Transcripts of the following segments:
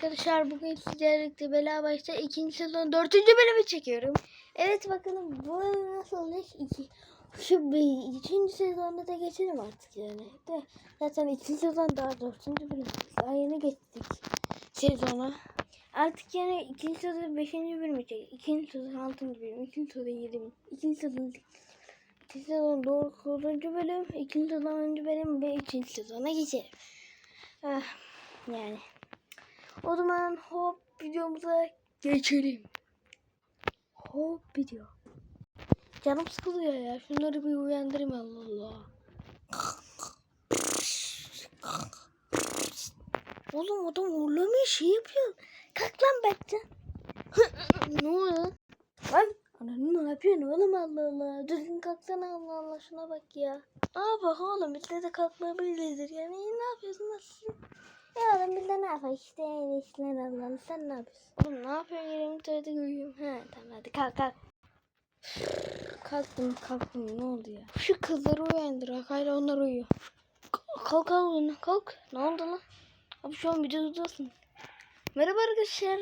arkadaşlar bugün sizlerle Bela Baş'ta ikinci sezon dördüncü bölümü çekiyorum. Evet bakalım bu nasıl olacak? İki, şu bir, üçüncü sezonda da geçelim artık yani. De, zaten ikinci sezon daha dördüncü bölüm. Daha yeni geçtik sezona. Artık yani ikinci sezon beşinci bölümü çek. İkinci sezon altıncı bölüm. İkinci sezon yedi. İkinci sezon İkinci sezon dokuzuncu bölüm. ikinci sezon onuncu bölüm ve üçüncü sezona geçelim. Ah, yani. O zaman hop videomuza geçelim. Hop video. Canım sıkılıyor ya. Şunları bir uyandırayım Allah Allah. Oğlum adam horlamıyor şey yapıyor. Kalk lan Berkcan. ne oluyor? Lan ananı ne yapıyorsun oğlum Allah Allah. Düzgün kalksana Allah Allah şuna bak ya. Aa bak oğlum bizde de kalkma bildirir yani. Ne yapıyorsun nasılsın? Ya oğlum biz de ne yapalım işte en işler Allah'ım sen ne yapıyorsun? Oğlum ne yapıyorsun yerimi tuvalete uyuyorum. He tamam hadi kalk kalk. Kalktım kalktım ne oldu ya? Şu kızları uyandır Akayla onlar uyuyor. Kalk kalk kalk. Ne oldu lan? Abi şu an videodasın. Merhaba arkadaşlar.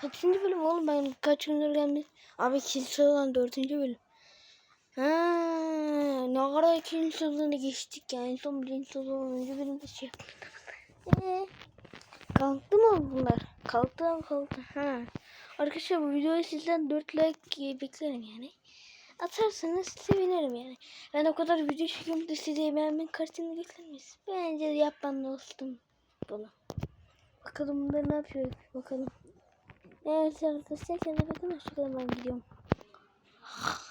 Kaçıncı bölüm oğlum ben kaç gündür geldim. Abi ikinci sezon dördüncü bölüm. Ha, ne kadar ikinci sezonu geçtik ya. En son birinci sezon onuncu bölümde şey yaptık. Ee, kalktı mı bunlar? Kalktı mı kalktı? Ha. Arkadaşlar bu videoyu sizden 4 like beklerim yani. Atarsanız sevinirim yani. Ben o kadar video çekiyorum da size beğenmenin karşılığını beklemeyiz. Bence yapman dostum bunu. Bakalım bunlar ne yapıyor? Bakalım. Evet arkadaşlar kendine bakın. Hoşçakalın ben gidiyorum.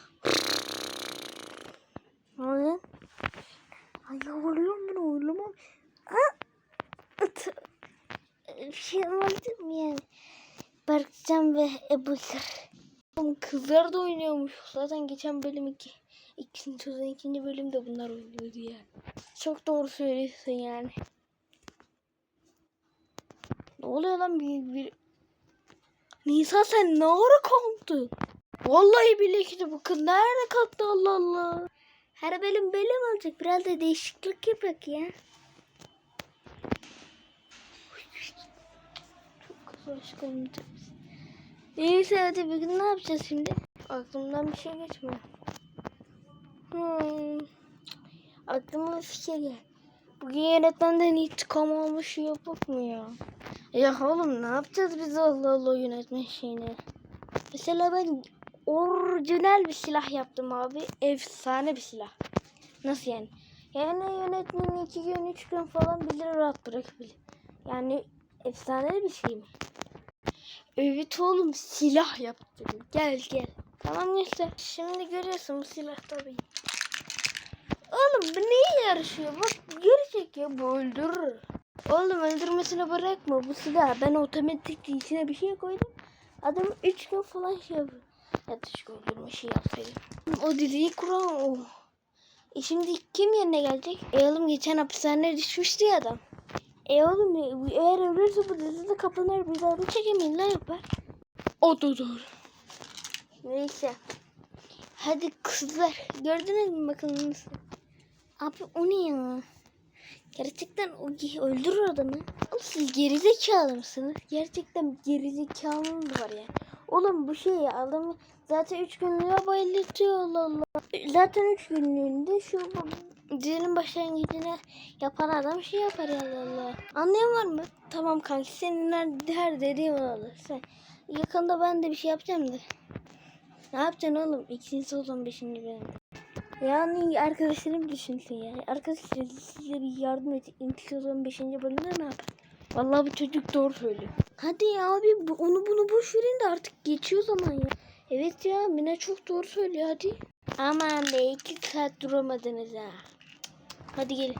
Ne oluyor? Ay yavruyorum bunu Bir şey olmadı mı yani? Berkcan ve Ebu. Oğlum Kızlar da oynuyormuş. Zaten geçen bölüm iki. İkinci sezon ikinci bölümde bunlar oynuyordu ya. Çok doğru söylüyorsun yani. Ne oluyor lan bir, bir... Nisa sen ne ara kalktın? Vallahi billahi de bu kız nerede kalktı Allah Allah. Her bölüm böyle mi olacak? Biraz da değişiklik yapak ya. Çok hoş koymayacağız. Neyse hadi bugün ne yapacağız şimdi? Aklımdan bir şey geçmiyor. Hmm. Aklıma bir fikir gel. Bugün yönetmenden intikam almış şey yapıp mı ya? Ya oğlum ne yapacağız biz Allah Allah yönetmen şeyini? Mesela ben orijinal bir silah yaptım abi. Efsane bir silah. Nasıl yani? Yani yönetmenin iki gün, üç gün falan bilir rahat bırakabilir. Yani efsane bir şey mi? Evet oğlum silah yaptım. Gel gel. Tamam işte. Şimdi görüyorsun bu silah tabii. Oğlum bu niye yarışıyor? Bak geri çekiyor bu öldürür. Oğlum öldürmesine bırakma bu silah. Ben otomatik içine bir şey koydum. Adam 3 gün falan şey yapıyor. Ya dışkı öldürme şey yapsaydım. O diziyi kuran o. E şimdi kim yerine gelecek? E oğlum geçen hapishaneye düşmüştü ya adam. E oğlum e, eğer ölürse bu dizide kapanır bir daha da çekemeyin ne yapar? O da doğru. Neyse. Hadi kızlar. Gördünüz mü bakın nasıl? Abi o ne ya? Gerçekten o öldürür adamı. Oğlum siz gerizekalı mısınız? Gerçekten gerizekalı mı var ya? Oğlum bu şey ya adamı zaten 3 günlüğüne bayıltıyor Allah Allah. Zaten 3 günlüğünde şu dizinin başlangıcına yapan adam şey yapar ya Allah. Anlayan var mı? Tamam kanki senin her, her dediğin olur. Sen yakında ben de bir şey yapacağım da. Ne yapacaksın oğlum? İkinci sezon beşinci bölümde. Yani arkadaşlarım düşünsün yani. Arkadaşlar size bir yardım et. İkinci sezon beşinci bölümde ne yapar? Vallahi bu çocuk doğru söylüyor. Hadi ya abi bu, onu bunu boş verin de artık geçiyor zaman ya. Evet ya Mine çok doğru söylüyor hadi. Aman be iki saat duramadınız ha. Hadi gelin.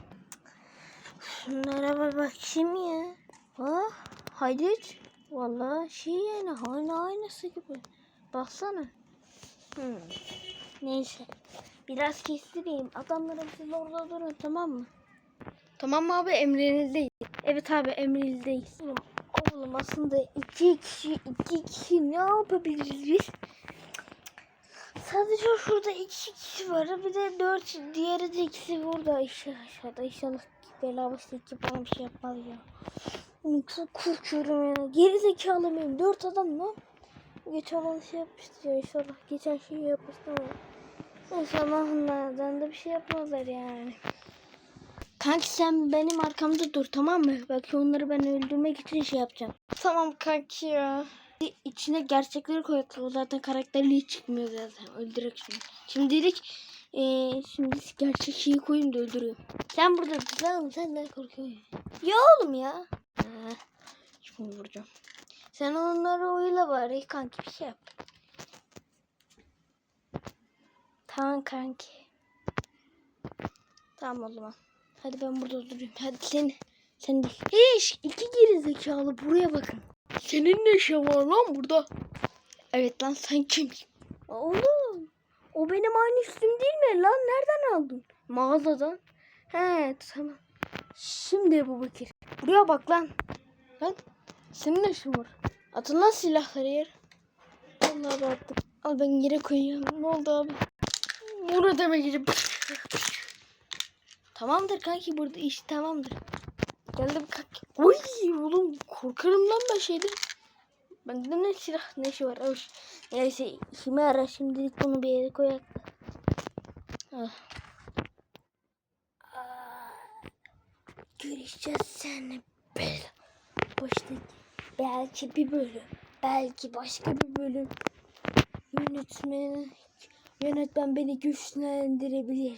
Şunlara bir bakayım ya. Ah hayret. Vallahi şey yani aynı aynısı gibi. Baksana. Hmm. Neyse. Biraz kestireyim. Adamlarım siz orada durun tamam mı? Tamam mı abi emrinizdeyiz. Evet abi emrinizdeyiz. Oğlum, oğlum aslında iki kişi iki kişi ne yapabiliriz biz? Sadece şurada iki kişi var. Bir de dört diğeri de ikisi burada. İşte aşağıda inşallah bela başta iki bana bir şey yapmaz ya. Nasıl korkuyorum ya. Geri zekalı mıyım? Dört adam lan. Geçen olan şey yapmıştı ya inşallah. Geçen şeyi yapmıştı ama. İnşallah onlardan da bir şey yapmazlar yani. Kanki sen benim arkamda dur tamam mı? Belki onları ben öldürmek için şey yapacağım. Tamam kanki ya. İçine gerçekleri. O zaten karakterliği çıkmıyor zaten. Öldürek şimdi. Şimdilik eee şimdi gerçek şeyi koyayım da öldürüyorum. Sen burada lan, sen ne korkuyorsun? Ya oğlum ya. Ha, şimdi vuracağım. Sen onları oyla bari kanki bir şey yap. Tamam kanki. Tamam o zaman. Hadi ben burada durayım. Hadi sen sen değil. Hiç iki geri zekalı buraya bakın. Senin ne işin var lan burada? Evet lan sen kim? Oğlum o benim aynı üstüm değil mi lan? Nereden aldın? Mağazadan. He tamam. Şimdi bu Bakir. Buraya bak lan. Lan senin ne işin var? Atın lan silahları yer. Vallahi attım. Al ben yere koyuyorum. Ne oldu abi? Bunu demek için. Tamamdır kanki burada iş tamamdır. Geldim kanki. Oy oğlum korkarım lan ben şeyden. Bende ne silah ne şey var. Öş. Neyse işimi ara şimdilik bunu bir yere koyak. Ah. Görüşeceğiz seninle bel. Başta belki bir bölüm. Belki başka bir bölüm. Yönetmen, yönetmen beni güçlendirebilir.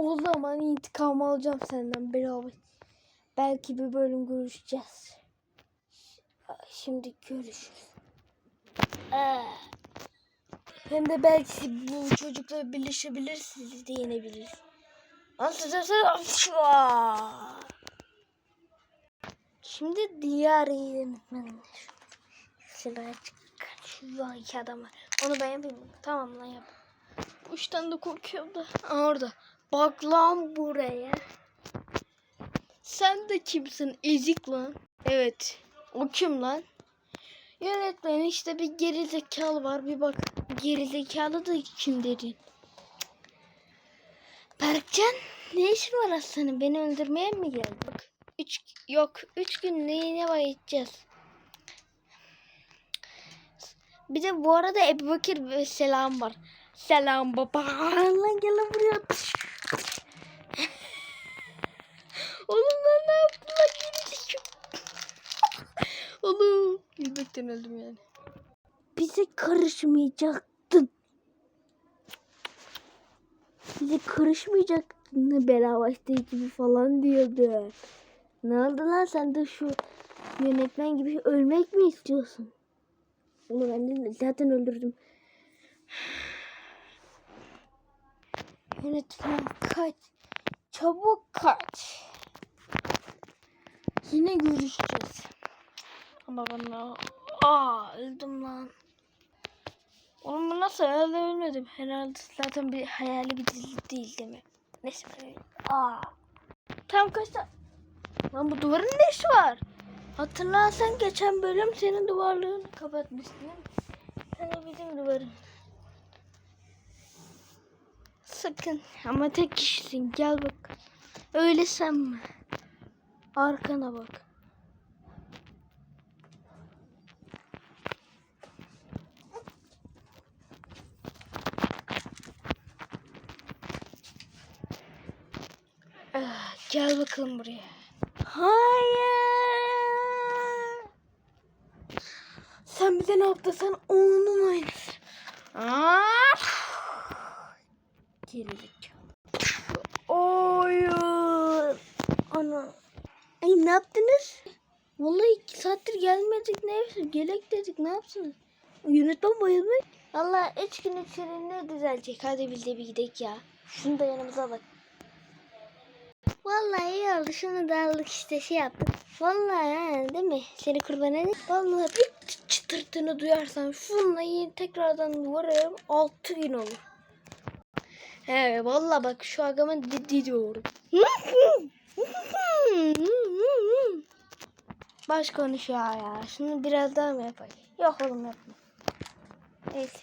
O zaman intikam alacağım senden beraber. Belki bir bölüm görüşeceğiz. Şimdi görüşürüz. Aa, Hem de belki bu çocukla birleşebilirsiniz de yenebiliriz. Şimdi diğer yönetmenler. Silahı çıkar. Şu iki adam var. Onu ben yapayım. Tamam lan yap. Bu işten de korkuyorum da. Aa, orada. Bak lan buraya. Sen de kimsin ezik lan? Evet. O kim lan? Yönetmen işte bir geri zekalı var bir bak. Geri zekalı da kim dedin? Berkcan ne işin var aslanım? Beni öldürmeye mi geldin? Bak. Üç, yok. Üç gün neyine bayılacağız? Bir de bu arada Ebu ve selam var. Selam baba. Lan gel lan buraya. Oğlum lan ne yaptın lan geri Oğlum. Gülmekten öldüm yani. Bize karışmayacaktın. Bize karışmayacaktın. Ne beraberste gibi falan diyordu. Ne oldu lan sen de şu yönetmen gibi ölmek mi istiyorsun? Onu ben de zaten öldürdüm. Yönetmen kaç. Çabuk kaç. Yine görüşeceğiz. Ama bana... Aa öldüm lan. Oğlum bu nasıl herhalde ölmedim. Herhalde zaten bir hayali bir dizi değil değil mi? Neyse ben Aa. Tam kaçta? Lan bu duvarın ne işi var? Hatırlarsan geçen bölüm senin duvarlığını kapatmıştım. Sen de bizim duvarın. Sakın ama tek kişisin gel bak. Öyle sen mi? Arkana bak. Ah, gel bakalım buraya. Hayır. Sen bize ne yaptın? Sen onun aynısı. Ah! Gerilik. Hayır. Ana. Ay ne yaptınız? Vallahi iki saattir gelmedik ne yapsın? Gelek dedik ne yapsınız? Yönetmen bayılmış. Valla üç gün içerisinde düzelecek. Hadi biz de bir gidelim ya. Şunu da yanımıza alak. Vallahi iyi oldu. Şunu da aldık işte şey yaptık. Vallahi ha, değil mi? Seni kurban edeyim. Vallahi bir çı- çıtırtını duyarsan şunla yine tekrardan varırım. Altı gün olur. He vallahi bak şu agama dedi diyorum. Baş konuşuyor ya. Şunu biraz daha mı yapayım? Yok oğlum yapma. Neyse.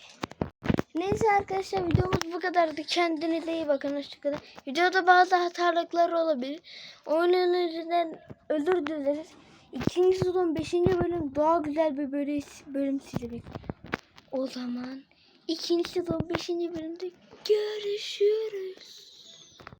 Neyse arkadaşlar videomuz bu kadardı. Kendinize iyi bakın. Hoşçakalın. Videoda bazı hatalıklar olabilir. Oyun önerilen özür dileriz. İkinci sezon 5. bölüm daha güzel bir bölüm, bölüm sizi bekliyor. O zaman ikinci sezon 5. bölümde görüşürüz.